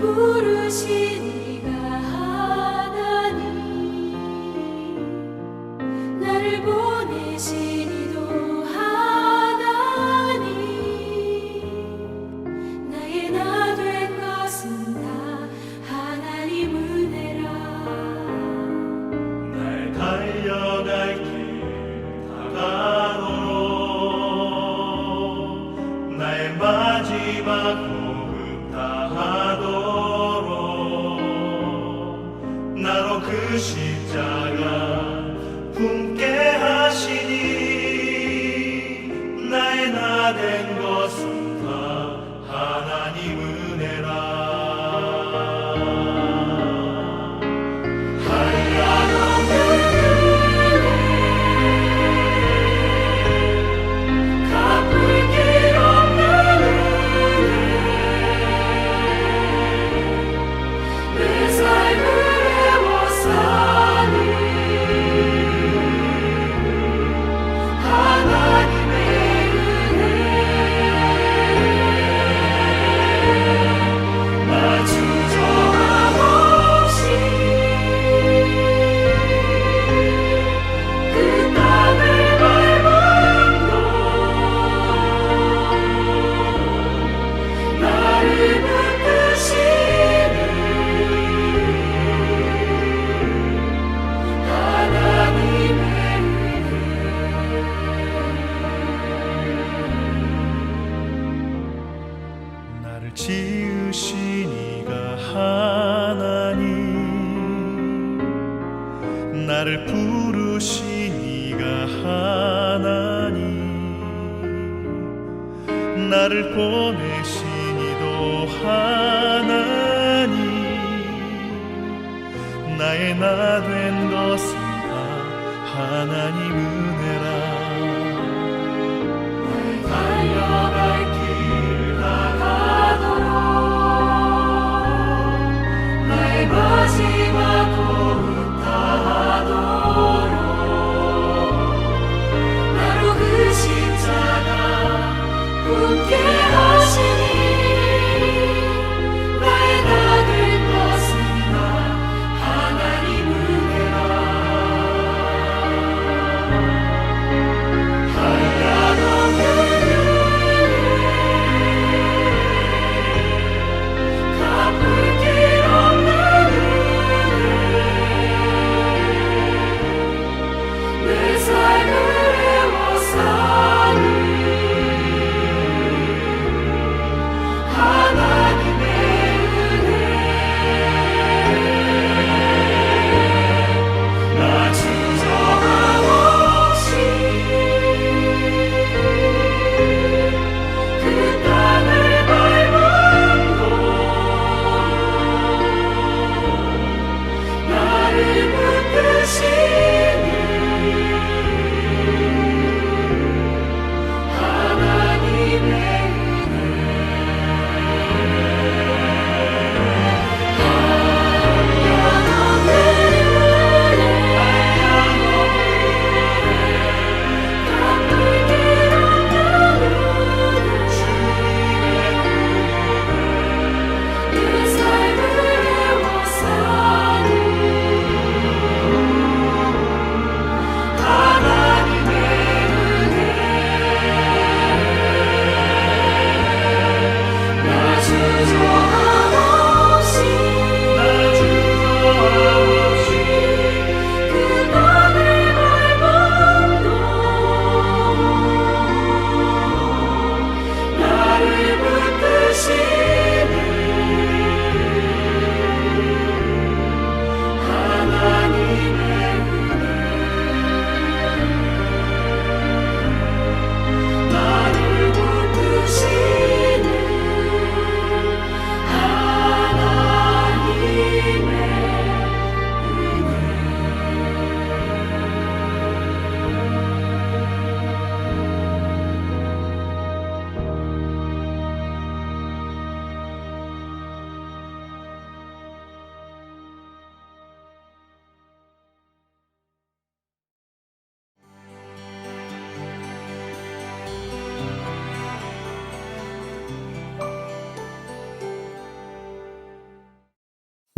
부르시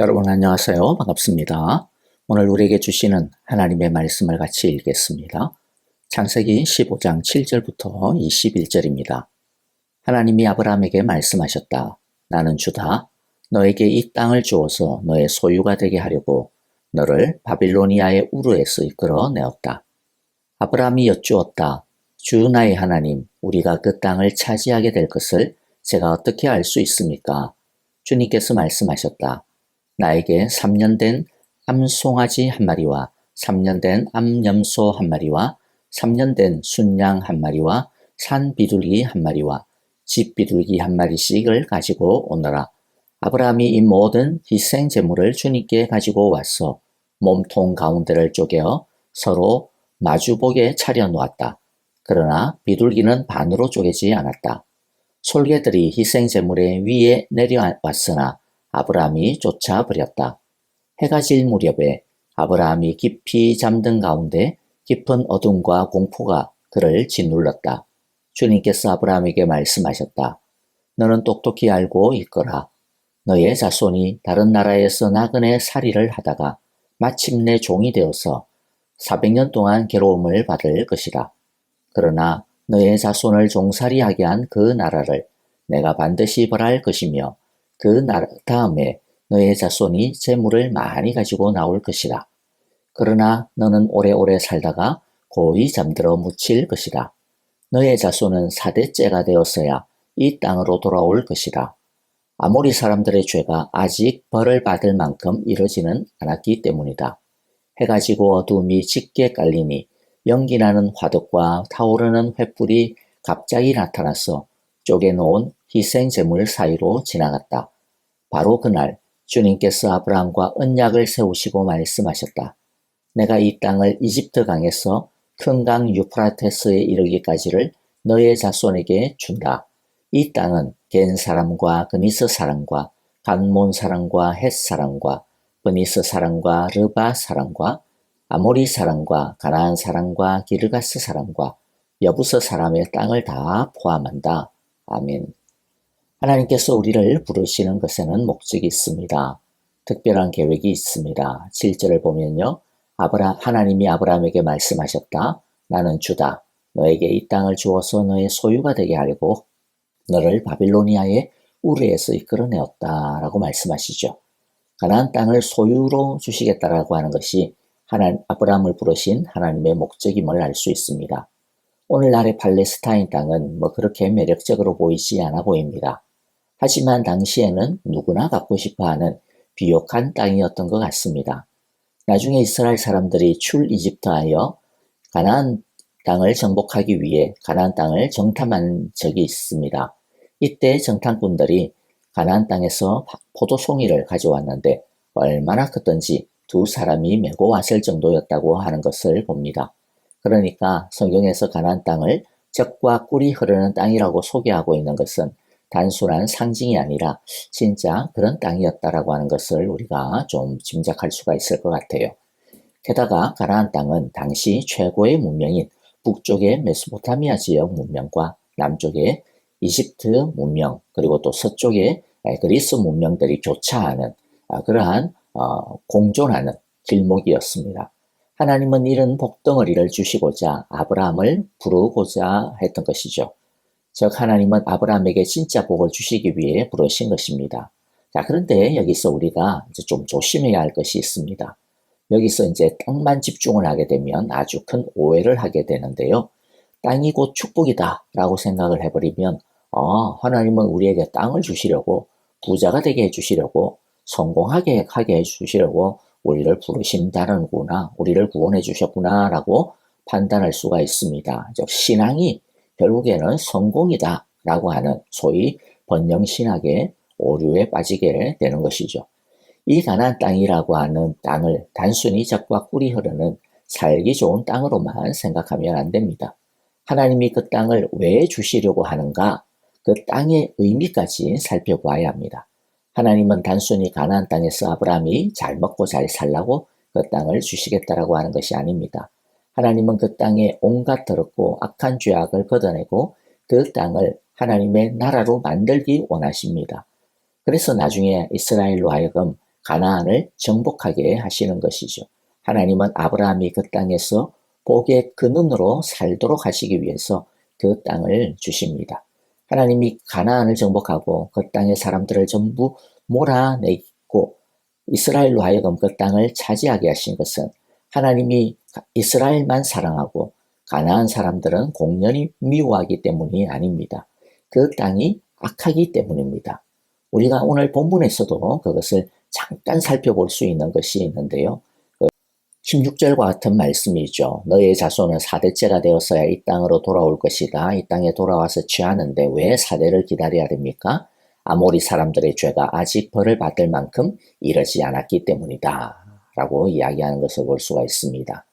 여러분 안녕하세요. 반갑습니다. 오늘 우리에게 주시는 하나님의 말씀을 같이 읽겠습니다. 창세기 15장 7절부터 21절입니다. 하나님이 아브라함에게 말씀하셨다. 나는 주다. 너에게 이 땅을 주어서 너의 소유가 되게 하려고 너를 바빌로니아의 우르에서 이끌어 내었다. 아브라함이 여쭈었다. 주 나의 하나님, 우리가 그 땅을 차지하게 될 것을 제가 어떻게 알 수 있습니까? 주님께서 말씀하셨다. 나에게 3년 된 암송아지 한 마리와 3년 된 암염소 한 마리와 3년 된 순양 한 마리와 산 비둘기 한 마리와 집 비둘기 한 마리씩을 가지고 오너라. 아브라함이 이 모든 희생 제물을 주님께 가지고 와서 몸통 가운데를 쪼개어 서로 마주보게 차려 놓았다. 그러나 비둘기는 반으로 쪼개지 않았다. 솔개들이 희생 제물의 위에 내려왔으나 아브라함이 쫓아버렸다. 해가 질 무렵에 아브라함이 깊이 잠든 가운데 깊은 어둠과 공포가 그를 짓눌렀다. 주님께서 아브라함에게 말씀하셨다. 너는 똑똑히 알고 있거라. 너의 자손이 다른 나라에서 나그네 살이를 하다가 마침내 종이 되어서 400년 동안 괴로움을 받을 것이라. 그러나 너의 자손을 종살이하게 한 그 나라를 내가 반드시 벌할 것이며 그 다음에 너의 자손이 재물을 많이 가지고 나올 것이라. 그러나 너는 오래오래 살다가 고이 잠들어 묻힐 것이라. 너의 자손은 사대째가 되었어야 이 땅으로 돌아올 것이라. 아모리 사람들의 죄가 아직 벌을 받을 만큼 이러지는 않았기 때문이다. 해가 지고 어둠이 짙게 깔리니 연기 나는 화덕과 타오르는 횃불이 갑자기 나타나서 쪼개놓은 희생 제물 사이로 지나갔다. 바로 그날 주님께서 아브라함과 언약을 세우시고 말씀하셨다. 내가 이 땅을 이집트 강에서 큰 강 유프라테스에 이르기까지를 너의 자손에게 준다. 이 땅은 겐 사람과 그니스 사람과 간몬 사람과 헷 사람과 브니스 사람과 르바 사람과 아모리 사람과 가나안 사람과 기르가스 사람과 여부서 사람의 땅을 다 포함한다. 아멘. 하나님께서 우리를 부르시는 것에는 목적이 있습니다. 특별한 계획이 있습니다. 7절을 보면요. 아브라, 하나님이 아브라함에게 말씀하셨다. 나는 주다. 너에게 이 땅을 주어서 너의 소유가 되게 하려고 너를 바빌로니아의 우르에서 이끌어내었다. 라고 말씀하시죠. 가나안 땅을 소유로 주시겠다라고 하는 것이 하나님, 아브라함을 부르신 하나님의 목적임을 알 수 있습니다. 오늘날의 팔레스타인 땅은 뭐 그렇게 매력적으로 보이지 않아 보입니다. 하지만 당시에는 누구나 갖고 싶어 하는 비옥한 땅이었던 것 같습니다. 나중에 이스라엘 사람들이 출 이집트하여 가나안 땅을 정복하기 위해 가나안 땅을 정탐한 적이 있습니다. 이때 정탐꾼들이 가나안 땅에서 포도송이를 가져왔는데 얼마나 컸던지 두 사람이 메고 왔을 정도였다고 하는 것을 봅니다. 그러니까 성경에서 가나안 땅을 적과 꿀이 흐르는 땅이라고 소개하고 있는 것은 단순한 상징이 아니라 진짜 그런 땅이었다라고 하는 것을 우리가 좀 짐작할 수가 있을 것 같아요. 게다가 가나안 땅은 당시 최고의 문명인 북쪽의 메소포타미아 지역 문명과 남쪽의 이집트 문명 그리고 또 서쪽의 그리스 문명들이 교차하는 아, 그러한 어, 공존하는 길목이었습니다. 하나님은 이런 복덩어리를 주시고자 아브라함을 부르고자 했던 것이죠. 즉 하나님은 아브라함에게 진짜 복을 주시기 위해 부르신 것입니다. 자, 그런데 여기서 우리가 이제 좀 조심해야 할 것이 있습니다. 여기서 이제 땅만 집중을 하게 되면 아주 큰 오해를 하게 되는데요. 땅이 곧 축복이다 라고 생각을 해버리면 어, 하나님은 우리에게 땅을 주시려고 부자가 되게 해주시려고 성공하게 하게 해주시려고 우리를 부르신다는구나 우리를 구원해 주셨구나 라고 판단할 수가 있습니다. 즉 신앙이 결국에는 성공이다 라고 하는 소위 번영신학의 오류에 빠지게 되는 것이죠. 이 가난 땅이라고 하는 땅을 단순히 적과 꿀이 흐르는 살기 좋은 땅으로만 생각하면 안 됩니다. 하나님이 그 땅을 왜 주시려고 하는가? 그 땅의 의미까지 살펴보아야 합니다. 하나님은 단순히 가나안 땅에서 아브라함이 잘 먹고 잘 살라고 그 땅을 주시겠다라고 하는 것이 아닙니다. 하나님은 그 땅에 온갖 더럽고 악한 죄악을 걷어내고 그 땅을 하나님의 나라로 만들기 원하십니다. 그래서 나중에 이스라엘로 하여금 가나안을 정복하게 하시는 것이죠. 하나님은 아브라함이 그 땅에서 복의 근원으로 살도록 하시기 위해서 그 땅을 주십니다. 하나님이 가나안을 정복하고 그 땅의 사람들을 전부 몰아내고 이스라엘로 하여금 그 땅을 차지하게 하신 것은 하나님이 이스라엘만 사랑하고 가나안 사람들은 공연히 미워하기 때문이 아닙니다. 그 땅이 악하기 때문입니다. 우리가 오늘 본문에서도 그것을 잠깐 살펴볼 수 있는 것이 있는데요. 16절과 같은 말씀이죠. 너의 자손은 사대째가 되었어야 이 땅으로 돌아올 것이다. 이 땅에 돌아와서 취하는데 왜 사대를 기다려야 됩니까? 아모리 사람들의 죄가 아직 벌을 받을 만큼 이르지 않았기 때문이다. 라고 이야기하는 것을 볼 수가 있습니다.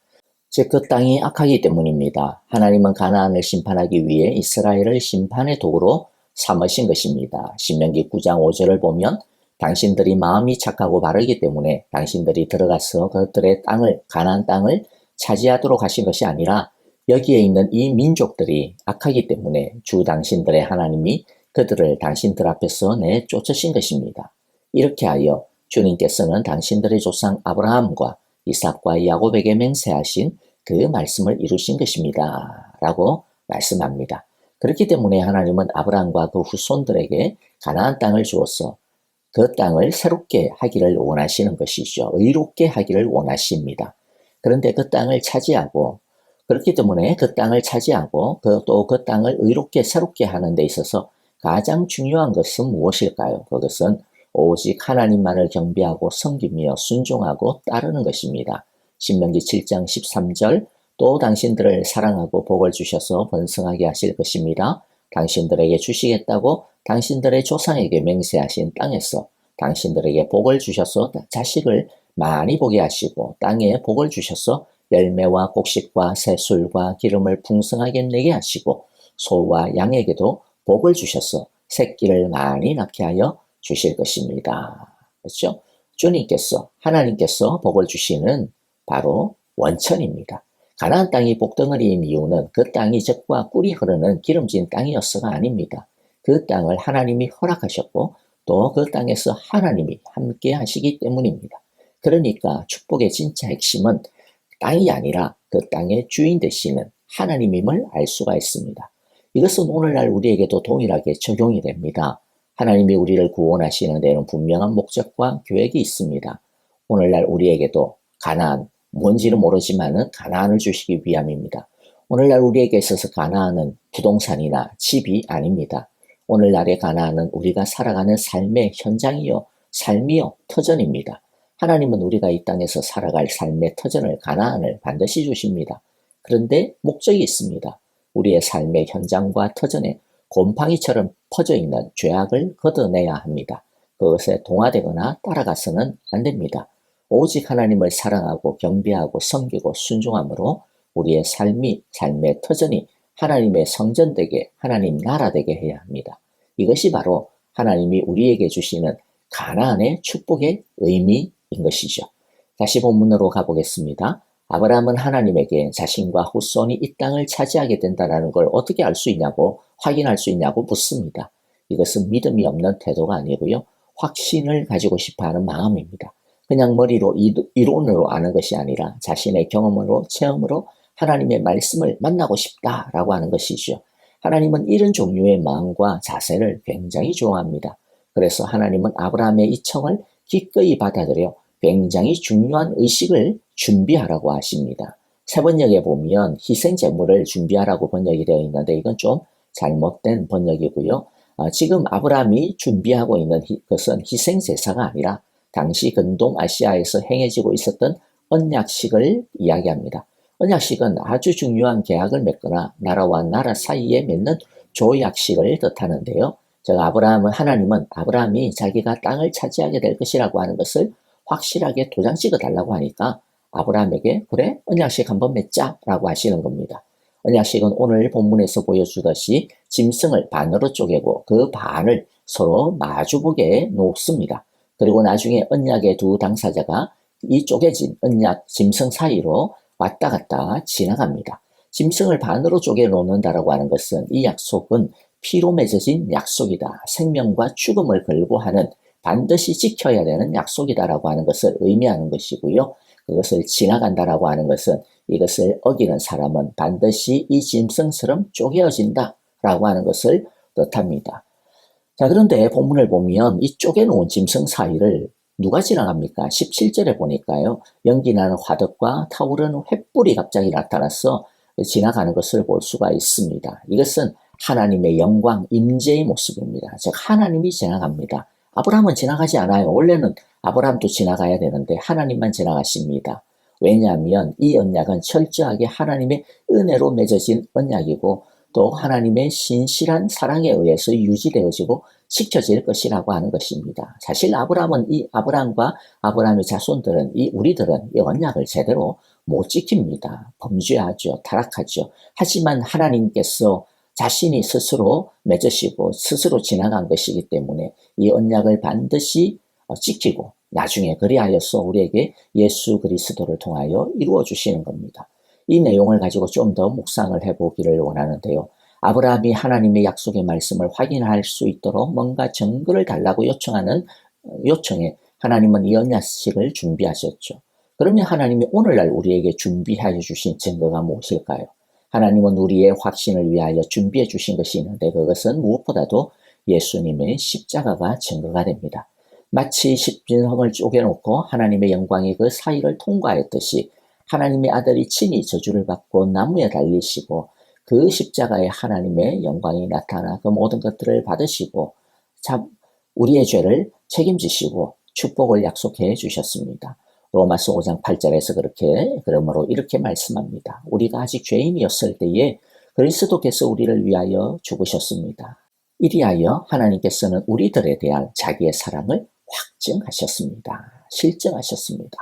즉 그 땅이 악하기 때문입니다. 하나님은 가나안을 심판하기 위해 이스라엘을 심판의 도구로 삼으신 것입니다. 신명기 9장 5절을 보면 당신들이 마음이 착하고 바르기 때문에 당신들이 들어가서 그들의 땅을 가나안 땅을 차지하도록 하신 것이 아니라 여기에 있는 이 민족들이 악하기 때문에 주 당신들의 하나님이 그들을 당신들 앞에서 내쫓으신 것입니다. 이렇게 하여 주님께서는 당신들의 조상 아브라함과 이삭과 야곱에게 맹세하신 그 말씀을 이루신 것입니다. 라고 말씀합니다. 그렇기 때문에 하나님은 아브라함과 그 후손들에게 가나안 땅을 주어서 그 땅을 새롭게 하기를 원하시는 것이죠. 의롭게 하기를 원하십니다. 그런데 그 땅을 차지하고 그렇기 때문에 그 땅을 차지하고 그또그 땅을 의롭게 새롭게 하는 데 있어서 가장 중요한 것은 무엇일까요? 그것은 오직 하나님만을 경배하고 섬기며 순종하고 따르는 것입니다. 신명기 7장 13절 또 당신들을 사랑하고 복을 주셔서 번성하게 하실 것입니다. 당신들에게 주시겠다고 당신들의 조상에게 맹세하신 땅에서 당신들에게 복을 주셔서 자식을 많이 보게 하시고 땅에 복을 주셔서 열매와 곡식과 새술과 기름을 풍성하게 내게 하시고 소와 양에게도 복을 주셔서 새끼를 많이 낳게 하여 주실 것입니다. 그렇죠? 주님께서 하나님께서 복을 주시는 바로 원천입니다. 가나안 땅이 복덩어리인 이유는 그 땅이 젖과 꿀이 흐르는 기름진 땅이었어가 아닙니다. 그 땅을 하나님이 허락하셨고 또 그 땅에서 하나님이 함께 하시기 때문입니다. 그러니까 축복의 진짜 핵심은 땅이 아니라 그 땅의 주인 되시는 하나님임을 알 수가 있습니다. 이것은 오늘날 우리에게도 동일하게 적용이 됩니다. 하나님이 우리를 구원하시는 데는 분명한 목적과 계획이 있습니다. 오늘날 우리에게도 가나안, 뭔지는 모르지만은 가나안을 주시기 위함입니다. 오늘날 우리에게 있어서 가나안은 부동산이나 집이 아닙니다. 오늘날의 가나안은 우리가 살아가는 삶의 현장이요, 삶이요, 터전입니다. 하나님은 우리가 이 땅에서 살아갈 삶의 터전을 가나안을 반드시 주십니다. 그런데 목적이 있습니다. 우리의 삶의 현장과 터전에 곰팡이처럼 퍼져 있는 죄악을 걷어내야 합니다. 그것에 동화되거나 따라가서는 안 됩니다. 오직 하나님을 사랑하고 경배하고 섬기고 순종함으로 우리의 삶이 삶의 터전이 하나님의 성전 되게 하나님 나라 되게 해야 합니다. 이것이 바로 하나님이 우리에게 주시는 가나안의 축복의 의미인 것이죠. 다시 본문으로 가보겠습니다. 아브라함은 하나님에게 자신과 후손이 이 땅을 차지하게 된다는 걸 어떻게 알 수 있냐고 확인할 수 있냐고 묻습니다. 이것은 믿음이 없는 태도가 아니고요. 확신을 가지고 싶어 하는 마음입니다. 그냥 머리로 이론으로 아는 것이 아니라 자신의 경험으로 체험으로 하나님의 말씀을 만나고 싶다라고 하는 것이죠. 하나님은 이런 종류의 마음과 자세를 굉장히 좋아합니다. 그래서 하나님은 아브라함의 이 청을 기꺼이 받아들여 굉장히 중요한 의식을 준비하라고 하십니다. 세 번역에 보면 희생 제물을 준비하라고 번역이 되어 있는데 이건 좀 잘못된 번역이고요. 어, 지금 아브라함이 준비하고 있는 것은 희생 제사가 아니라 당시 근동 아시아에서 행해지고 있었던 언약식을 이야기합니다. 언약식은 아주 중요한 계약을 맺거나 나라와 나라 사이에 맺는 조약식을 뜻하는데요. 제가 아브라함은 하나님은 아브라함이 자기가 땅을 차지하게 될 것이라고 하는 것을 확실하게 도장 찍어 달라고 하니까 아브라함에게 그래 언약식 한번 맺자라고 하시는 겁니다. 언약식은 오늘 본문에서 보여주듯이 짐승을 반으로 쪼개고 그 반을 서로 마주보게 놓습니다. 그리고 나중에 언약의 두 당사자가 이 쪼개진 언약 짐승 사이로 왔다 갔다 지나갑니다. 짐승을 반으로 쪼개 놓는다라고 하는 것은 이 약속은 피로 맺어진 약속이다. 생명과 죽음을 걸고 하는 반드시 지켜야 되는 약속이다라고 하는 것을 의미하는 것이고요. 그것을 지나간다라고 하는 것은 이것을 어기는 사람은 반드시 이 짐승처럼 쪼개어진다라고 하는 것을 뜻합니다. 자, 그런데 본문을 보면 이 쪼개놓은 짐승 사이를 누가 지나갑니까? 17절에 보니까요. 연기나는 화덕과 타오르는 횃불이 갑자기 나타나서 지나가는 것을 볼 수가 있습니다. 이것은 하나님의 영광, 임재의 모습입니다. 즉 하나님이 지나갑니다. 아브라함은 지나가지 않아요. 원래는 아브라함도 지나가야 되는데 하나님만 지나가십니다. 왜냐하면 이 언약은 철저하게 하나님의 은혜로 맺어진 언약이고 또 하나님의 신실한 사랑에 의해서 유지되어지고 지켜질 것이라고 하는 것입니다. 사실 아브라함은 이 아브라함과 아브라함의 자손들은 이 우리들은 이 언약을 제대로 못 지킵니다. 범죄하죠. 타락하죠. 하지만 하나님께서 자신이 스스로 맺으시고 스스로 지나간 것이기 때문에 이 언약을 반드시 어, 지키고 나중에 그리하여서 우리에게 예수 그리스도를 통하여 이루어 주시는 겁니다. 이 내용을 가지고 좀 더 묵상을 해보기를 원하는데요. 아브라함이 하나님의 약속의 말씀을 확인할 수 있도록 뭔가 증거를 달라고 요청하는 어, 요청에 하나님은 이 언약식을 준비하셨죠. 그러면 하나님이 오늘날 우리에게 준비하여 주신 증거가 무엇일까요? 하나님은 우리의 확신을 위하여 준비해 주신 것이 있는데 그것은 무엇보다도 예수님의 십자가가 증거가 됩니다. 마치 십진성을 쪼개놓고 하나님의 영광이 그 사이를 통과했듯이 하나님의 아들이 친히 저주를 받고 나무에 달리시고 그 십자가에 하나님의 영광이 나타나 그 모든 것들을 받으시고 참 우리의 죄를 책임지시고 축복을 약속해 주셨습니다. 로마서 5장 8절에서 그렇게 그러므로 이렇게 말씀합니다. 우리가 아직 죄인이었을 때에 그리스도께서 우리를 위하여 죽으셨습니다. 이리하여 하나님께서는 우리들에 대한 자기의 사랑을 확증하셨습니다. 실증하셨습니다.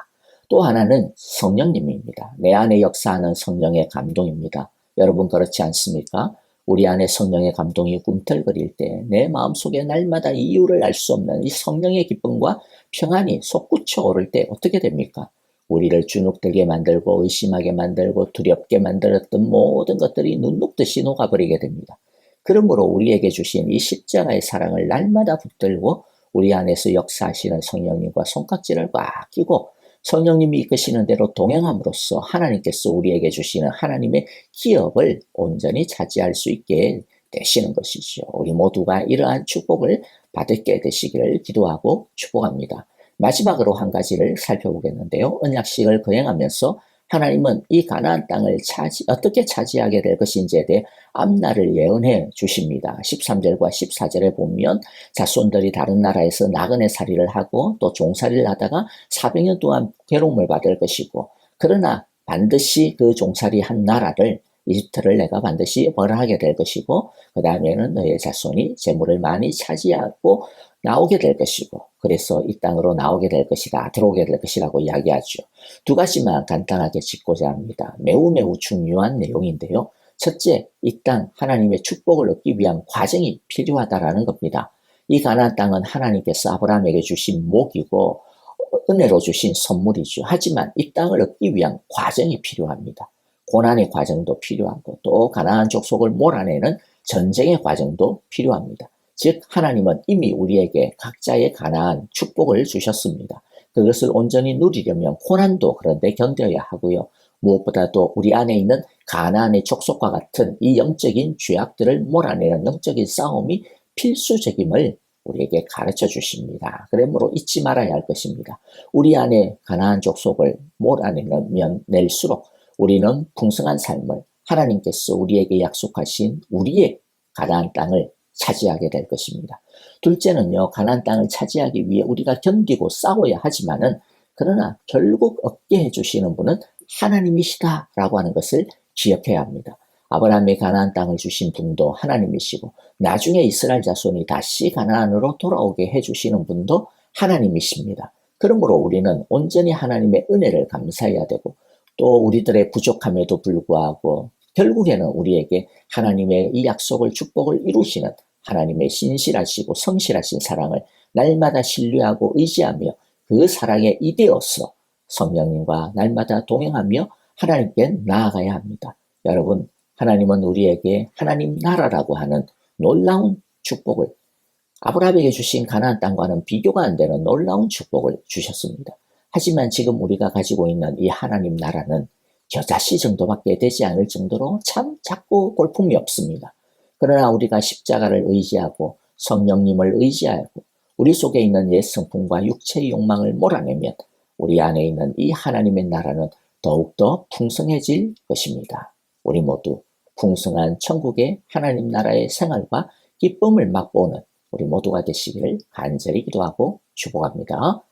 또 하나는 성령님입니다. 내 안에 역사하는 성령의 감동입니다. 여러분 그렇지 않습니까? 우리 안에 성령의 감동이 꿈틀거릴 때 내 마음속에 날마다 이유를 알 수 없는 이 성령의 기쁨과 평안이 솟구쳐 오를 때 어떻게 됩니까? 우리를 주눅들게 만들고 의심하게 만들고 두렵게 만들었던 모든 것들이 눈 녹듯이 녹아버리게 됩니다. 그러므로 우리에게 주신 이 십자가의 사랑을 날마다 붙들고 우리 안에서 역사하시는 성령님과 손깍지를 꽉 끼고 성령님이 이끄시는 대로 동행함으로써 하나님께서 우리에게 주시는 하나님의 기업을 온전히 차지할 수 있게 되시는 것이죠. 우리 모두가 이러한 축복을 받게 되시기를 기도하고 축복합니다. 마지막으로 한 가지를 살펴보겠는데요. 언약식을 거행하면서 하나님은 이 가나안 땅을 차지, 어떻게 차지하게 될 것인지에 대해 앞날을 예언해 주십니다. 13절과 14절에 보면 자손들이 다른 나라에서 나그네 살이를 하고 또 종살이를 하다가 400년 동안 괴로움을 받을 것이고 그러나 반드시 그 종살이 한 나라를 이집트를 내가 반드시 벌하게 될 것이고 그 다음에는 너의 자손이 재물을 많이 차지하고 나오게 될 것이고 그래서 이 땅으로 나오게 될 것이다 들어오게 될 것이라고 이야기하죠. 두 가지만 간단하게 짚고자 합니다. 매우 매우 중요한 내용인데요. 첫째, 이 땅 하나님의 축복을 얻기 위한 과정이 필요하다라는 겁니다. 이 가나안 땅은 하나님께서 아브라함에게 주신 목이고 은혜로 주신 선물이죠. 하지만 이 땅을 얻기 위한 과정이 필요합니다. 고난의 과정도 필요하고 또 가나안 족속을 몰아내는 전쟁의 과정도 필요합니다. 즉 하나님은 이미 우리에게 각자의 가나안 축복을 주셨습니다. 그것을 온전히 누리려면 고난도 그런데 견뎌야 하고요. 무엇보다도 우리 안에 있는 가나안의 족속과 같은 이 영적인 죄악들을 몰아내는 영적인 싸움이 필수적임을 우리에게 가르쳐 주십니다. 그러므로 잊지 말아야 할 것입니다. 우리 안에 가나안 족속을 몰아내면 낼수록 우리는 풍성한 삶을 하나님께서 우리에게 약속하신 우리의 가나안 땅을 차지하게 될 것입니다. 둘째는요, 가나안 땅을 차지하기 위해 우리가 견디고 싸워야 하지만은 그러나 결국 얻게 해 주시는 분은 하나님이시다라고 하는 것을 기억해야 합니다. 아브라함의 가나안 땅을 주신 분도 하나님이시고 나중에 이스라엘 자손이 다시 가나안으로 돌아오게 해 주시는 분도 하나님이십니다. 그러므로 우리는 온전히 하나님의 은혜를 감사해야 되고 또 우리들의 부족함에도 불구하고 결국에는 우리에게 하나님의 이 약속을 축복을 이루시는 하나님의 신실하시고 성실하신 사랑을 날마다 신뢰하고 의지하며 그 사랑에 이되어서 성령님과 날마다 동행하며 하나님께 나아가야 합니다. 여러분, 하나님은 우리에게 하나님 나라라고 하는 놀라운 축복을 아브라함에게 주신 가나안 땅과는 비교가 안 되는 놀라운 축복을 주셨습니다. 하지만 지금 우리가 가지고 있는 이 하나님 나라는 겨자씨 정도밖에 되지 않을 정도로 참 작고 골품이 없습니다. 그러나 우리가 십자가를 의지하고 성령님을 의지하고 우리 속에 있는 옛 성품과 육체의 욕망을 몰아내면 우리 안에 있는 이 하나님의 나라는 더욱더 풍성해질 것입니다. 우리 모두 풍성한 천국의 하나님 나라의 생활과 기쁨을 맛보는 우리 모두가 되시기를 간절히 기도하고 축복합니다.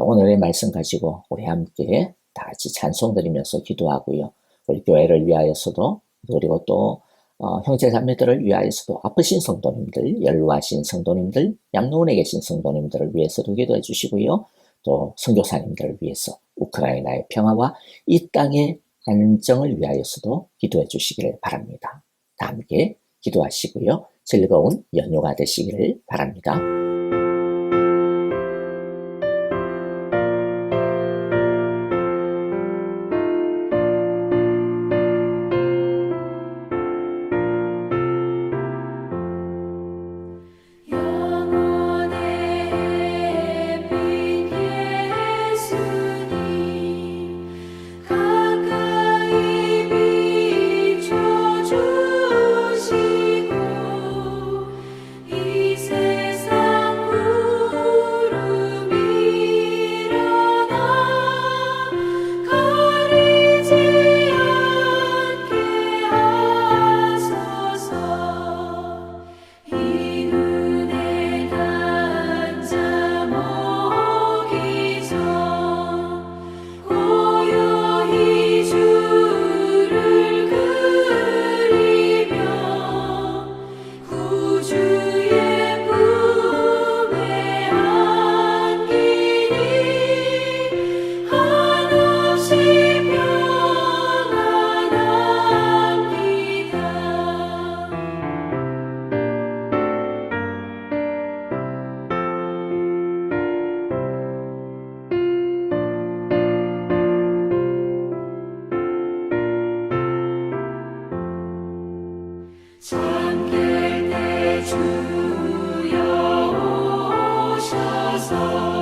자, 오늘의 말씀 가지고 우리 함께 다 같이 찬송 드리면서 기도하고요. 우리 교회를 위하여서도 그리고 또 어, 형제 자매들을 위하여서도 아프신 성도님들, 연루하신 성도님들, 양로원에 계신 성도님들을 위해서도 기도해 주시고요. 또 선교사님들을 위해서 우크라이나의 평화와 이 땅의 안정을 위하여서도 기도해 주시기를 바랍니다. 다 함께 기도하시고요. 즐거운 연휴가 되시기를 바랍니다. 잠길 때 주여 오셔서